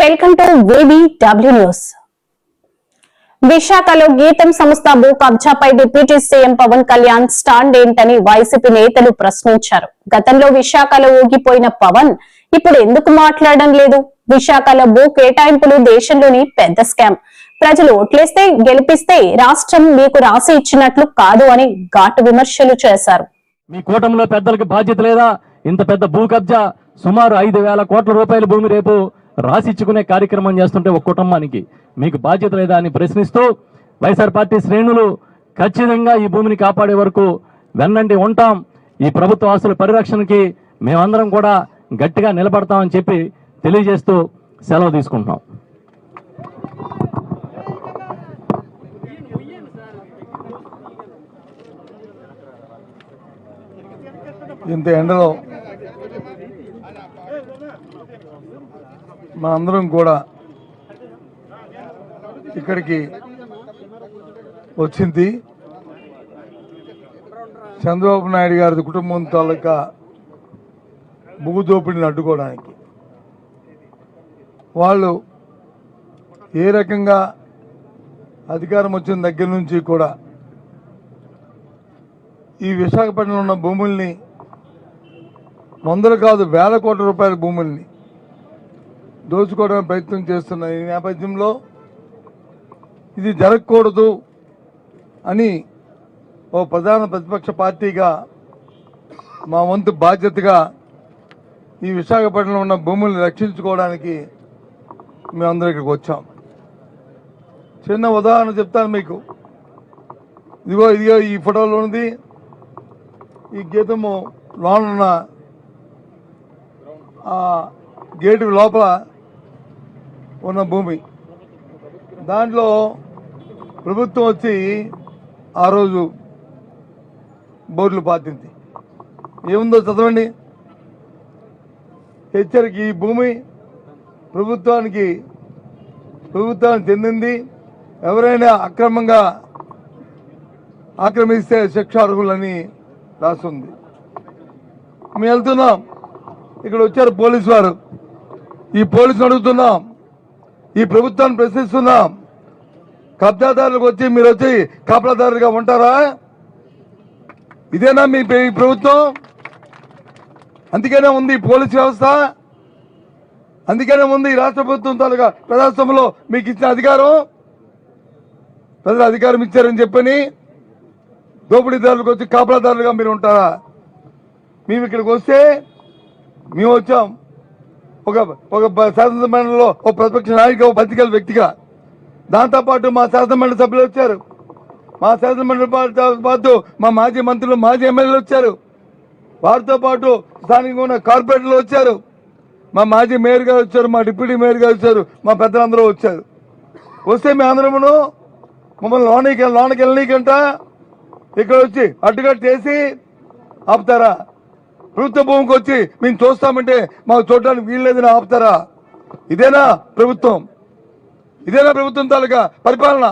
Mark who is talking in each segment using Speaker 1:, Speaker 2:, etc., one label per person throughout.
Speaker 1: Welcome to వేబీ W news విశాఖలో గీతం సంస్థ భూ కబ్జాపై deputy CM Pawan Kalyan stand ఏంటని వైసీపీ నేతలు ప్రశ్నించారు. గతంలో విశాఖలో ఊగిపోయిన పవన్ ఇప్పుడు ఎందుకు మాట్లాడడం లేదు? విశాఖలో భూ కేటాయింపులు దేశంలోని పెద్ద స్కామ్. ప్రజలు ఓట్లేస్తే గెలిపిస్తే రాష్ట్రం మీకు రాసి ఇచ్చినట్లు కాదు అని ఘాటు విమర్శలు చేశారు.
Speaker 2: మీ కూటమిలో పెద్దలకు బాధ్యత లేదా? ఇంత పెద్ద భూ కబ్జా సుమారు ఐదు వేల కోట్ల రూపాయల భూమి రేపు రాసిచ్చుకునే కార్యక్రమం చేస్తుంటే ఒక కుటుంబానికి మీకు బాధ్యత లేదా అని ప్రశ్నిస్తూ వైఎస్ఆర్ పార్టీ శ్రేణులు ఖచ్చితంగా ఈ భూమిని కాపాడే వరకు వెన్నండి ఉంటాం. ఈ ప్రభుత్వ ఆస్తుల పరిరక్షణకి మేమందరం కూడా గట్టిగా నిలబడతామని చెప్పి తెలియజేస్తూ సెలవు తీసుకుంటున్నాం.
Speaker 3: ఇంత ఎండలో మనందరం కూడా ఇక్కడికి వచ్చింది. చంద్రబాబు నాయుడు గారి కుటుంబం తాలూకా భూ దోపిడీని అడ్డుకోవడానికి. వాళ్ళు ఏ రకంగా అధికారం వచ్చిన దగ్గర నుంచి కూడా ఈ విశాఖపట్నంలో ఉన్న భూముల్ని వందలు కాదు వేల కోట్ల రూపాయల భూముల్ని దోచుకోవడానికి ప్రయత్నం చేస్తున్న ఈ నేపథ్యంలో ఇది జరగకూడదు అని ఓ ప్రధాన ప్రతిపక్ష పార్టీగా మా వంతు బాధ్యతగా ఈ విశాఖపట్నంలో ఉన్న భూముల్ని రక్షించుకోవడానికి మేమందరం ఇక్కడికి వచ్చాం. చిన్న ఉదాహరణ చెప్తాను మీకు. ఇదిగో ఇదిగో ఈ ఫోటోలో ఉన్నది. ఈ గీతము లోనున్న ఆ గేటు లోపల ఉన్న భూమి. దాంట్లో ప్రభుత్వం వచ్చి ఆ రోజు బోర్డులు పాతింది. ఏముందో చదవండి. హెచ్చరిక ఈ భూమి ప్రభుత్వానికి ప్రభుత్వానికి చెందింది. ఎవరైనా అక్రమంగా ఆక్రమిస్తే శిక్షార్హులని రాస్తుంది మేము వెళ్తున్నాం. ఇక్కడ వచ్చారు పోలీసు వారు. ఈ పోలీసులు అడుగుతున్నాం. ఈ ప్రభుత్వాన్ని ప్రశ్నిస్తున్నాం. కబ్జాదారులకు వచ్చి మీరు వచ్చి కాపలాదారులుగా ఉంటారా? ఇదేనా మీ ఈ ప్రభుత్వం? అందుకనే ఉంది పోలీస్ వ్యవస్థ. అందుకనే ఉంది రాష్ట్ర ప్రభుత్వం తాలూకా ప్రజాస్వామ్యంలో మీకు ఇచ్చిన అధికారం. ప్రజలు అధికారం ఇచ్చారని చెప్పని దోపిడీదారులకు వచ్చి కాపలాదారులుగా మీరు ఉంటారా? మేము ఇక్కడికి వస్తే మేము వచ్చాం. ఒక ఒక శాసనసభలో ఒక ప్రతిపక్ష నాయక పత్రికల వ్యక్తిగా. దాంతోపాటు మా శాసనమండలి సభ్యులు వచ్చారు. మా శాసనమండలి పాటు పాటు మా మాజీ మంత్రులు మాజీ ఎమ్మెల్యేలు వచ్చారు. వారితో పాటు స్థానికంగా ఉన్న కార్పొరేటర్లు వచ్చారు. మా మాజీ మేయర్ గారు వచ్చారు మా డిప్యూటీ మేయర్ గారు వచ్చారు మా పెద్దలందరూ వచ్చారు. వస్తే మీ అందరమును మమ్మల్ని లోనికి లోనికి వెళ్ళనీకంట ఇక్కడ వచ్చి అడ్డుకట్టేసి ఆపుతారా? ప్రభుత్వ భూమికి వచ్చి మేము చూస్తామంటే మాకు చూడడానికి వీల్లేదని ఆపుతారా? ఇదేనా ప్రభుత్వం? ఇదేనా ప్రభుత్వం తాలూకా పరిపాలన?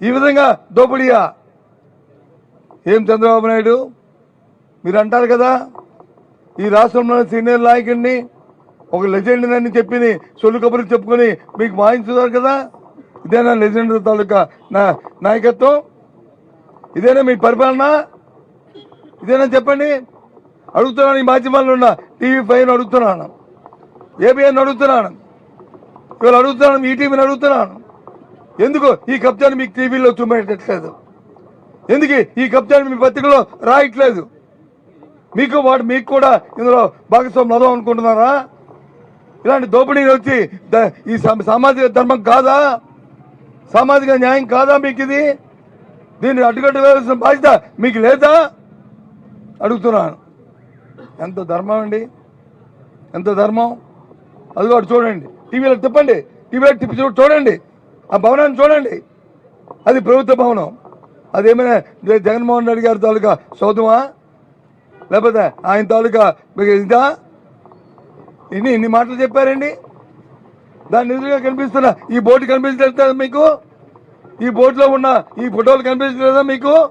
Speaker 3: ఈ విధంగా దోపిడీయా? ఏం చంద్రబాబు నాయుడు? మీరు అంటారు కదా ఈ రాష్ట్రంలో సీనియర్ నాయకుడిని ఒక లెజెండ్ అని చెప్పి సొల్లు కబుర్లు చెప్పుకొని మీకు వాయించుతారు కదా? ఇదేనా లెజెండ్ తాలూకా నా నాయకత్వం? ఇదేనా మీ పరిపాలన? ఇదేనా చెప్పండి? అడుగుతున్నాను ఈ మాధ్యమాల్లో ఉన్న టీవీ ఫైవ్ అడుగుతున్నాను. ఏబిఎన్ అడుగుతున్నాను. ఇవాళ అడుగుతున్నాను ఈటీవీని అడుగుతున్నాను. ఎందుకు ఈ కబ్జాన్ని మీకు టీవీలో చూపెట్టట్లేదు? ఎందుకు ఈ కబ్జాన్ని మీ పత్రికలో రాయట్లేదు? మీకు వాడు మీకు కూడా ఇందులో భాగస్వామ్యం అవ్వడం అనుకుంటున్నారా? ఇలాంటి దోపిడీలు వచ్చి ఈ సా- సామాజిక ధర్మం కాదా? సామాజిక న్యాయం కాదా మీకు ఇది? దీన్ని అడ్డుకట్ట వేయాల్సిన బాధ్యత మీకు లేదా? అడుగుతున్నాను. ఎంత ధర్మం అండి? ఎంత ధర్మం? అది కూడా చూడండి. టీవీలో తిప్పండి. టీవీలో తిప్పి చూడండి. ఆ భవనాన్ని చూడండి. అది ప్రభుత్వ భవనం. అదేమైనా ఏమైనా జగన్మోహన్ రెడ్డి గారి తాలూకా సౌదమా లేకపోతే ఆయన తాలూకా మీకు ఇదా? ఇన్ని ఇన్ని మాటలు చెప్పారండి. దాని ఎదురుగా కనిపిస్తున్న ఈ బోర్డు కనిపించలేదా మీకు? ఈ బోర్డులో ఉన్న ఈ ఫోటోలు కనిపించలేదా మీకు?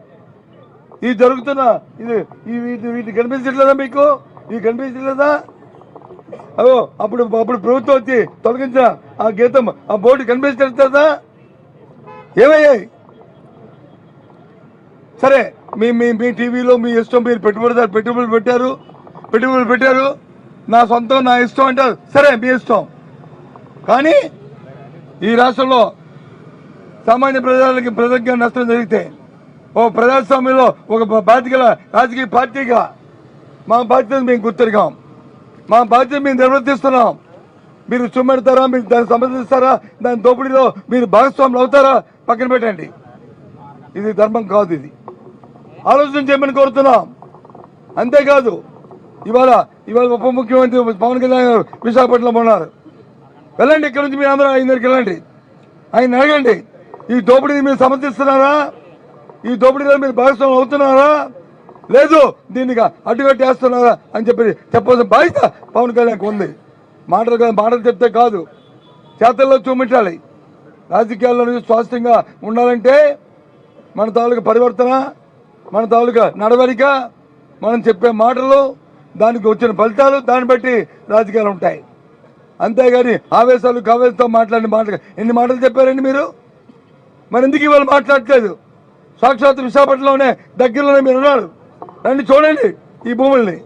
Speaker 3: ఇది జరుగుతున్న ఇది ఈ వీటి వీటి కనిపించట్లేదా మీకు? ఇది కనిపించట్లేదా? అవో అప్పుడు అప్పుడు ప్రభుత్వం వచ్చి తొలగించిన ఆ గీతం ఆ బోర్డు కనిపించట్లేదా? ఏమయ్యాయి సరే మీ మీ మీ టీవీలో మీ ఇష్టం మీరు పెట్టుబడిదారు పెట్టుబడులు పెట్టారు పెట్టుబడులు పెట్టారు. నా సొంతం నా ఇష్టం అంటారు. సరే మీ ఇష్టం. కానీ ఈ రాష్ట్రంలో సామాన్య ప్రజలకి ప్రజలకు నష్టం జరిగితే ఓ ప్రజాస్వామ్యంలో ఒక బాధ్యత రాజకీయ పార్టీగా మా బాధ్యత మేము గుర్తిరిగాం. మా బాధ్యత మేము నిర్వర్తిస్తున్నాం. మీరు చుమ్మెడతారా మీరు దాన్ని సమర్థిస్తారా? దాని దోపిడీలో మీరు భాగస్వాములు అవుతారా? పక్కన పెట్టండి. ఇది ధర్మం కాదు ఇది. ఆలోచన చేయమని కోరుతున్నాం. అంతేకాదు ఇవాళ ఇవాళ ఉప ముఖ్యమంత్రి పవన్ కళ్యాణ్ గారు విశాఖపట్నంలో ఉన్నారు. వెళ్ళండి ఇక్కడ నుంచి మీరు అందరూ ఆయన దగ్గరికి వెళ్ళండి. ఆయన అడగండి ఈ దోపిడీని మీరు సమర్థిస్తున్నారా? ఈ దోపిడీలో మీరు భాగస్వామ్యం అవుతున్నారా? లేదు దీనికి అడ్డుకట్టేస్తున్నారా అని చెప్పి చెప్పాల్సిన బాధ్యత పవన్ కళ్యాణ్కి ఉంది. మాటలు కానీ మాటలు చెప్తే కాదు. చేతల్లో చూపించాలి. రాజకీయాల్లో నుంచి స్వాస్థ్యంగా ఉండాలంటే మన తాలూకా పరివర్తన మన తాలూకా నడవడిక మనం చెప్పే మాటలు దానికి వచ్చిన ఫలితాలు దాన్ని బట్టి రాజకీయాలు ఉంటాయి. అంతేగాని ఆవేశాలు కావేశాలతో మాట్లాడిన మాటలు ఎన్ని మాటలు చెప్పారండి మీరు? మరి ఎందుకు ఇవాళ మాట్లాడట్లేదు? సాక్షాత్ విశాఖపట్నంలోనే దగ్గరలోనే మీరు ఉన్నారు. రండి చూడండి ఈ భూముల్ని.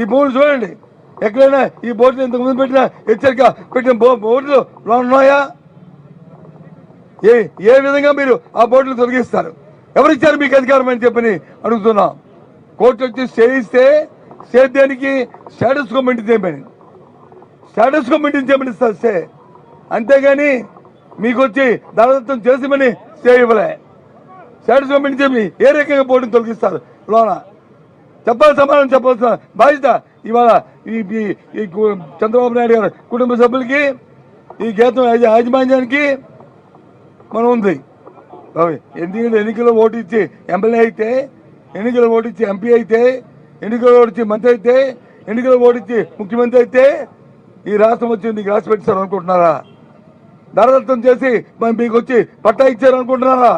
Speaker 3: ఈ భూములు చూడండి. ఎక్కడైనా ఈ బోర్డులు ఇంతకు ముందు పెట్టిన హెచ్చరిక పెట్టిన బో- బోర్డులు ఉన్నాయా? ఏ ఏ విధంగా మీరు ఆ బోర్డులు తొలగిస్తారు? ఎవరిచ్చారు మీకు అధికారం అని చెప్పని అడుగుతున్నాం. కోర్టు వచ్చి చేయిస్తే సేద్యానికి స్టేటస్ కో మెయింటైన్ చేయమని స్టేటస్ కో మెయింటైన్ చేయమని ఇస్తారు సే. అంతేగాని మీకు వచ్చి దళదత్వం చేసిమని స్టే స్టేటస్ కో మెయింటైన్ ఏ రకంగా బోర్డుని తొలగిస్తారు? లోన. చెప్పాలి సమాధానం చెప్పాల్సిన బాధ్యత. ఇవాళ ఈ ఈ- చంద్రబాబు నాయుడు గారు కుటుంబ సభ్యులకి ఈ గీతం యాజమాన్యానికి మనం ఉంది. ఎందుకంటే ఎన్నికల్లో ఓటు ఇచ్చి ఎమ్మెల్యే అయితే ఎన్నికల్లో ఓటు ఇచ్చి ఎంపీ అయితే ఎన్నికల్లో ఓటు ఇచ్చి మంత్రి అయితే ఎన్నికల్లో ఓటు ఇచ్చి ముఖ్యమంత్రి అయితే ఈ రాష్ట్రం వచ్చి నీకు రాసి పెట్టిస్తారు అనుకుంటున్నారా ధరదత్తం చేసి మీకు వచ్చి పట్టా ఇచ్చారు అనుకుంటున్నారా